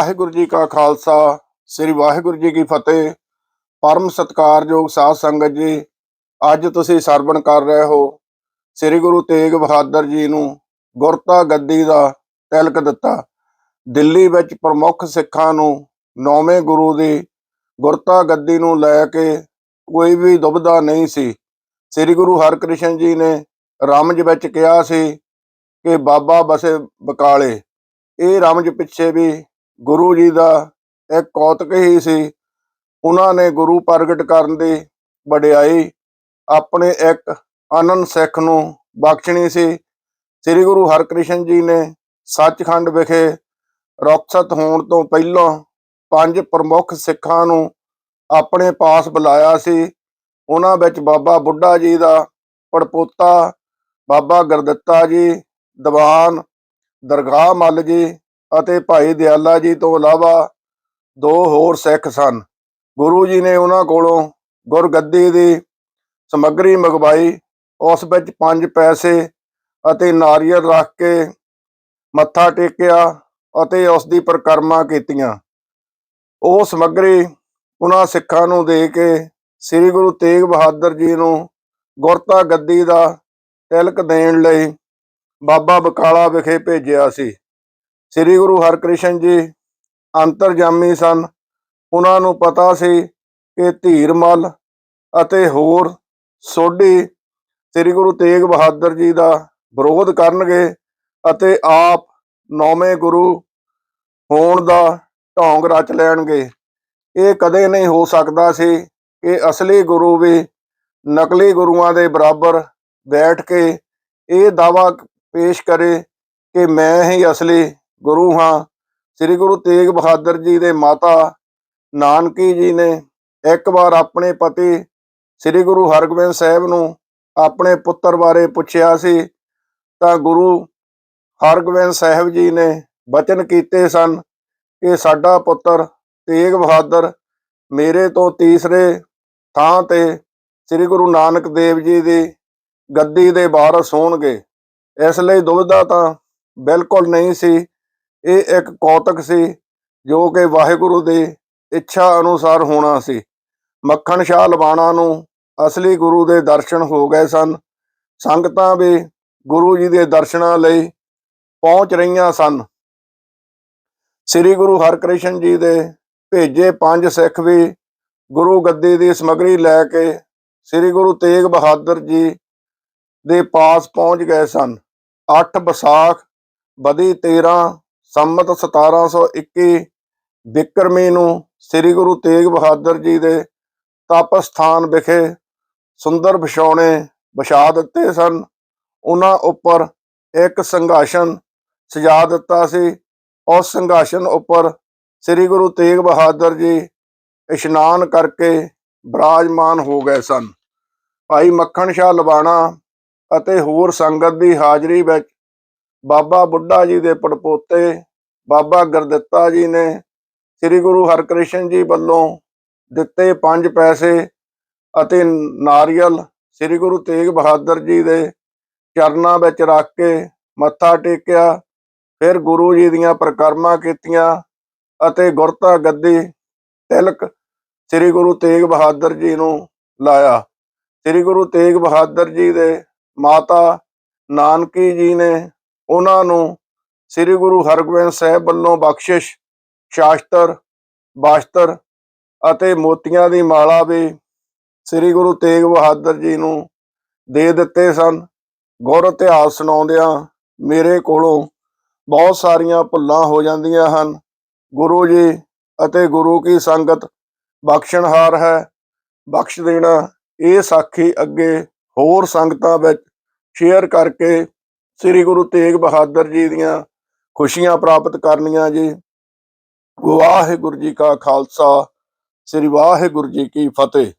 ਵਾਹਿਗੁਰੂ ਜੀ ਕਾ ਖਾਲਸਾ, ਸ੍ਰੀ ਵਾਹਿਗੁਰੂ ਜੀ ਕੀ ਫਤਿਹ। ਪਰਮ ਸਤਕਾਰਯੋਗ ਸਾਧ ਸੰਗਤ ਜੀ, ਅੱਜ ਤੁਸੀਂ ਸਰਵਣ ਕਰ ਰਹੇ ਹੋ। ਸ੍ਰੀ ਗੁਰੂ ਤੇਗ ਬਹਾਦਰ ਜੀ ਨੂੰ ਗੁਰਤਾ ਗੱਦੀ ਦਾ ਤਿਲਕ ਦਿੱਤਾ। ਦਿੱਲੀ ਵਿੱਚ ਪ੍ਰਮੁੱਖ ਸਿੱਖਾਂ ਨੂੰ ਨੌਵੇਂ ਗੁਰੂ ਦੀ ਗੁਰਤਾ ਗੱਦੀ ਨੂੰ ਲੈ ਕੇ ਕੋਈ ਵੀ ਦੁਬਿਧਾ ਨਹੀਂ ਸੀ। ਸ੍ਰੀ ਗੁਰੂ ਹਰਕ੍ਰਿਸ਼ਨ ਜੀ ਨੇ ਰਮਜ ਵਿੱਚ ਕਿਹਾ ਸੀ ਕਿ ਬਾਬਾ ਬਸੇ ਬਕਾਲੇ। ਇਹ ਰਮਜ ਪਿੱਛੇ ਵੀ ਗੁਰੂ ਜੀ ਦਾ ਇੱਕ ਕੌਤਕ ਹੀ ਸੀ। ਉਹਨਾਂ ਨੇ ਗੁਰੂ ਪ੍ਰਗਟ ਕਰਨ ਦੀ ਵਡਿਆਈ ਆਪਣੇ ਇੱਕ ਅਨੰਦ ਸਿੱਖ ਨੂੰ ਬਖਸ਼ਣੀ ਸੀ। ਸ੍ਰੀ ਗੁਰੂ ਹਰਕ੍ਰਿਸ਼ਨ ਜੀ ਨੇ ਸੱਚਖੰਡ ਵਿਖੇ ਰੌਕਸਤ ਹੋਣ ਤੋਂ ਪਹਿਲਾਂ ਪੰਜ ਪ੍ਰਮੁੱਖ ਸਿੱਖਾਂ ਨੂੰ ਆਪਣੇ ਪਾਸ ਬੁਲਾਇਆ ਸੀ। ਉਹਨਾਂ ਵਿੱਚ ਬਾਬਾ ਬੁੱਢਾ ਜੀ ਦਾ ਪੜਪੋਤਾ, ਬਾਬਾ ਗੁਰਦਿੱਤਾ ਜੀ, ਦੀਵਾਨ, ਦਰਗਾਹ ਮੱਲ ਜੀ ਅਤੇ ਭਾਈ ਦਿਆਲਾ ਜੀ ਤੋਂ ਇਲਾਵਾ ਦੋ ਹੋਰ ਸਿੱਖ ਸਨ। ਗੁਰੂ ਜੀ ਨੇ ਉਹਨਾਂ ਕੋਲੋਂ ਗੁਰਗੱਦੀ ਦੀ ਸਮੱਗਰੀ ਮੰਗਵਾਈ। ਉਸ ਵਿੱਚ ਪੰਜ ਪੈਸੇ ਅਤੇ ਨਾਰੀਅਲ ਰੱਖ ਕੇ ਮੱਥਾ ਟੇਕਿਆ ਅਤੇ ਉਸ ਦੀ ਪਰਿਕਰਮਾ ਕੀਤੀਆਂ। ਉਹ ਸਮੱਗਰੀ ਉਹਨਾਂ ਸਿੱਖਾਂ ਨੂੰ ਦੇ ਕੇ ਸ੍ਰੀ ਗੁਰੂ ਤੇਗ ਬਹਾਦਰ ਜੀ ਨੂੰ ਗੁਰਤਾ ਗੱਦੀ ਦਾ ਤਿਲਕ ਦੇਣ ਲਈ ਬਾਬਾ ਬਕਾਲਾ ਵਿਖੇ ਭੇਜਿਆ ਸੀ। ਸ੍ਰੀ ਗੁਰੂ ਹਰਕ੍ਰਿਸ਼ਨ ਜੀ ਅੰਤਰਜਾਮੀ ਸਨ। ਉਹਨਾਂ ਨੂੰ ਪਤਾ ਸੀ ਕਿ ਧੀਰਮਲ ਅਤੇ ਹੋਰ ਸੋਢੀ ਸ੍ਰੀ ਗੁਰੂ ਤੇਗ ਬਹਾਦਰ ਜੀ ਦਾ ਵਿਰੋਧ ਕਰਨਗੇ ਅਤੇ ਆਪ ਨੌਵੇਂ ਗੁਰੂ ਹੋਣ ਦਾ ਢੋਂਗ ਰਚ ਲੈਣਗੇ। ਇਹ ਕਦੇ ਨਹੀਂ ਹੋ ਸਕਦਾ ਸੀ ਕਿ ਅਸਲੀ ਗੁਰੂ ਵੀ ਨਕਲੀ ਗੁਰੂਆਂ ਦੇ ਬਰਾਬਰ ਬੈਠ ਕੇ ਇਹ ਦਾਵਾ ਪੇਸ਼ ਕਰੇ ਕਿ ਮੈਂ ਹੀ ਅਸਲੀ ਗੁਰੂ ਹਾਂ। ਸ੍ਰੀ ਗੁਰੂ ਤੇਗ ਬਹਾਦਰ ਜੀ ਦੇ ਮਾਤਾ ਨਾਨਕੀ ਜੀ ਨੇ ਇੱਕ ਵਾਰ ਆਪਣੇ ਪਤੀ ਸ੍ਰੀ ਗੁਰੂ ਹਰਗੋਬਿੰਦ ਸਾਹਿਬ ਨੂੰ ਆਪਣੇ ਪੁੱਤਰ ਬਾਰੇ ਪੁੱਛਿਆ ਸੀ ਤਾਂ ਗੁਰੂ ਹਰਗੋਬਿੰਦ ਸਾਹਿਬ ਜੀ ਨੇ ਬਚਨ ਕੀਤੇ ਸਨ ਕਿ ਸਾਡਾ ਪੁੱਤਰ ਤੇਗ ਬਹਾਦਰ ਮੇਰੇ ਤੋਂ ਤੀਸਰੇ ਥਾਂ ਤੇ ਸ੍ਰੀ ਗੁਰੂ ਨਾਨਕ ਦੇਵ ਜੀ ਦੀ ਗੱਦੀ ਦੇ ਵਾਰਸ ਹੋਣਗੇ। ਇਸ ਲਈ ਦੁਬਿਧਾ ਤਾਂ ਬਿਲਕੁਲ ਨਹੀਂ ਸੀ। ਇਹ ਇੱਕ ਕੌਤਕ ਸੀ, ਜੋ ਕਿ ਵਾਹਿਗੁਰੂ ਦੀ ਇੱਛਾ ਅਨੁਸਾਰ ਹੋਣਾ ਸੀ। ਮੱਖਣ ਸ਼ਾਹ ਲਵਾਣਾ ਨੂੰ ਅਸਲੀ ਗੁਰੂ ਦੇ ਦਰਸ਼ਨ ਹੋ ਗਏ ਸਨ। ਸੰਗਤਾਂ ਵੀ ਗੁਰੂ ਜੀ ਦੇ ਦਰਸ਼ਨਾਂ ਲਈ ਪਹੁੰਚ ਰਹੀਆਂ ਸਨ। ਸ੍ਰੀ ਗੁਰੂ ਹਰਕ੍ਰਿਸ਼ਨ ਜੀ ਦੇ ਭੇਜੇ ਪੰਜ ਸਿੱਖ ਵੀ ਗੁਰੂ ਗੱਦੀ ਦੀ ਸਮਗਰੀ ਲੈ ਕੇ ਸ੍ਰੀ ਗੁਰੂ ਤੇਗ ਬਹਾਦਰ ਜੀ ਦੇ ਪਾਸ ਪਹੁੰਚ ਗਏ ਸਨ। 8 ਵਿਸਾਖ ਬਦੀ 13 ਸੰਮਤ 1721 ਬਿਕਰਮੀ ਨੂੰ ਸ੍ਰੀ ਗੁਰੂ ਤੇਗ ਬਹਾਦਰ ਜੀ ਦੇ ਤਪ ਸਥਾਨ ਵਿਖੇ ਸੁੰਦਰ ਵਿਛਾਉਣੇ ਵਿਛਾ ਦਿੱਤੇ ਸਨ। ਉਹਨਾਂ ਉੱਪਰ ਇੱਕ ਸੰਘਾਸਨ ਸਜਾ ਦਿੱਤਾ ਸੀ। ਉਸ ਸੰਘਾਸਨ ਉੱਪਰ ਸ੍ਰੀ ਗੁਰੂ ਤੇਗ ਬਹਾਦਰ ਜੀ ਇਸ਼ਨਾਨ ਕਰਕੇ ਬਰਾਜਮਾਨ ਹੋ ਗਏ ਸਨ। ਭਾਈ ਮੱਖਣ ਸ਼ਾਹ ਲਵਾਣਾ ਅਤੇ ਹੋਰ ਸੰਗਤ ਦੀ ਹਾਜ਼ਰੀ ਵਿੱਚ ਬਾਬਾ ਬੁੱਢਾ ਜੀ ਦੇ ਪੜਪੋਤੇ, ਬਾਬਾ ਗੁਰਦਿੱਤਾ ਜੀ ਨੇ ਸ੍ਰੀ ਗੁਰੂ ਹਰਕ੍ਰਿਸ਼ਨ ਜੀ ਵੱਲੋਂ ਦਿੱਤੇ ਪੰਜ ਪੈਸੇ ਅਤੇ ਨਾਰੀਅਲ ਸ੍ਰੀ ਗੁਰੂ ਤੇਗ ਬਹਾਦਰ ਜੀ ਦੇ ਚਰਨਾਂ ਵਿੱਚ ਰੱਖ ਕੇ ਮੱਥਾ ਟੇਕਿਆ। ਫਿਰ ਗੁਰੂ ਜੀ ਦੀਆਂ ਪ੍ਰਕਰਮਾਂ ਕੀਤੀਆਂ ਅਤੇ ਗੁਰਤਾ ਗੱਦੀ ਤਿਲਕ ਸ੍ਰੀ ਗੁਰੂ ਤੇਗ ਬਹਾਦਰ ਜੀ ਨੂੰ ਲਾਇਆ। ਸ੍ਰੀ ਗੁਰੂ ਤੇਗ ਬਹਾਦਰ ਜੀ ਦੇ ਮਾਤਾ ਨਾਨਕੀ ਜੀ ਨੇ ਉਹਨਾਂ ਨੂੰ ਸ੍ਰੀ ਗੁਰੂ ਹਰਗੋਬਿੰਦ ਸਾਹਿਬ ਵੱਲੋਂ ਬਖਸ਼ਿਸ਼, ਸ਼ਾਸਤਰ ਬਾਸ਼ਤਰ ਅਤੇ ਮੋਤੀਆਂ ਦੀ ਮਾਲਾ ਵੀ ਸ੍ਰੀ ਗੁਰੂ ਤੇਗ ਬਹਾਦਰ ਜੀ ਨੂੰ ਦੇ ਦਿੱਤੇ ਸਨ। ਗੁਰ ਇਤਿਹਾਸ ਸੁਣਾਉਂਦਿਆਂ ਮੇਰੇ ਕੋਲੋਂ ਬਹੁਤ ਸਾਰੀਆਂ ਭੁੱਲਾਂ ਹੋ ਜਾਂਦੀਆਂ ਹਨ। ਗੁਰੂ ਜੀ ਅਤੇ ਗੁਰੂ ਕੀ ਸੰਗਤ ਬਖਸ਼ਣਹਾਰ ਹੈ। ਬਖਸ਼ ਦੇਣਾ ਇਹ ਸਾਖੀ ਅੱਗੇ ਹੋਰ ਸੰਗਤਾਂ ਵਿੱਚ ਸ਼ੇਅਰ ਕਰਕੇ ਸ੍ਰੀ ਗੁਰੂ ਤੇਗ ਬਹਾਦਰ ਜੀ ਦੀਆਂ ਖੁਸ਼ੀਆਂ ਪ੍ਰਾਪਤ ਕਰਨੀਆਂ ਜੀ। ਵਾਹਿਗੁਰੂ ਜੀ ਕਾ ਖਾਲਸਾ, ਸ੍ਰੀ ਵਾਹਿਗੁਰੂ ਜੀ ਕੀ ਫਤਿਹ।